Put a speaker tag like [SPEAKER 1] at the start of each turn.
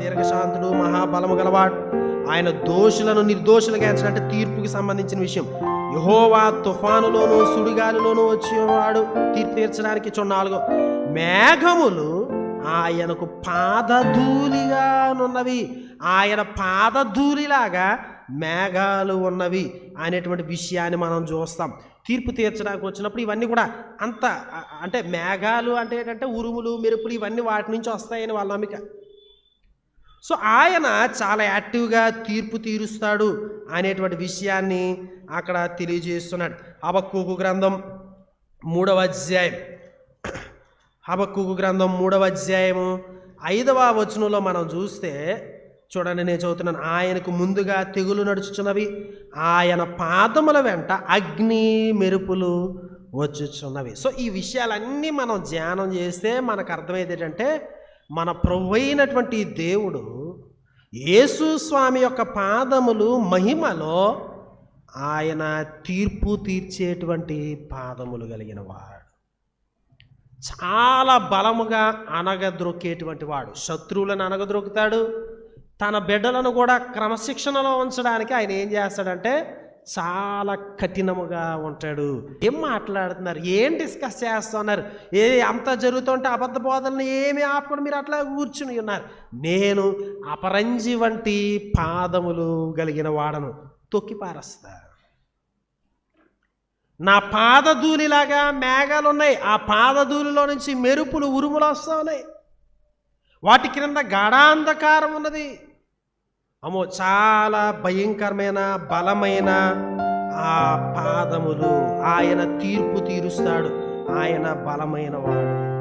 [SPEAKER 1] దీర్ఘశాంతుడు మహాబలము గలవాడు. ఆయన దోషులను నిర్దోషులుగా ఎంచడంటే తీర్పుకి సంబంధించిన విషయం. యహోవా తుఫానులోను సుడిగాలిలోను వచ్చేవాడు తీర్పు తీర్చడానికి చున్నాలుగు మేఘములు ఆయనకు పాదధూళిగా ఉన్నవి ఆయన పాదధూళిలాగా మేఘాలు ఉన్నవి అనేటువంటి విషయాన్ని మనం చూస్తాం. తీర్పు తీర్చడానికి వచ్చినప్పుడు ఇవన్నీ కూడా అంత అంటే మేఘాలు అంటే ఏంటంటే ఉరుములు మెరుపులు ఇవన్నీ వాటి నుంచి వస్తాయని వాళ్ళ నమ్మిక. సో ఆయన చాలా యాక్టివ్గా తీర్పు తీరుస్తాడు అనేటువంటి విషయాన్ని అక్కడ తెలియజేస్తున్నాడు. హబక్కుకు గ్రంథం మూడవ అధ్యాయం. హబక్కుకు గ్రంథం మూడవ అధ్యాయము ఐదవ వచనంలో మనం చూస్తే చూడండి నేను చదువుతున్నాను ఆయనకు ముందుగా తెగులు నడుచుచున్నవి ఆయన పాదముల వెంట అగ్ని మెరుపులు వచ్చుచున్నవి. సో ఈ విషయాలన్నీ మనం ధ్యానం చేస్తే మనకు అర్థమయ్యేది ఏంటంటే మన ప్రభు అయినటువంటి దేవుడు యేసు స్వామి యొక్క పాదములు మహిమలో ఆయన తీర్పు తీర్చేటువంటి పాదములు కలిగిన వాడు. చాలా బలముగా అనగద్రొక్కేటువంటి వాడు. శత్రువులను అనగద్రొక్కుతాడు. తన బిడ్డలను కూడా క్రమశిక్షణలో ఉంచడానికి ఆయన ఏం చేస్తాడంటే చాలా కఠినముగా ఉంటాడు. ఏం మాట్లాడుతున్నారు? ఏం డిస్కస్ చేస్తున్నారు? ఏ అంత జరుగుతుంటే అబద్ధ బోధనలు ఏమి ఆపకుండా మీరు అట్లా కూర్చుని ఉన్నారు. నేను అపరంజి వంటి పాదములు కలిగిన వాడను. తొక్కి పారేస్తా. నా పాదధూళిలాగా మేఘాలు ఉన్నాయి ఆ పాదధూళిలో నుంచి మెరుపులు ఉరుములు వస్తూ ఉన్నాయి. వాటి క్రింద గాఢాంధకారం ఉన్నది. అమ్మో చాలా భయంకరమైన బలమైన ఆ పాదములు ఆయన తీర్పు తీరుస్తాడు. ఆయన బలమైన వాడు.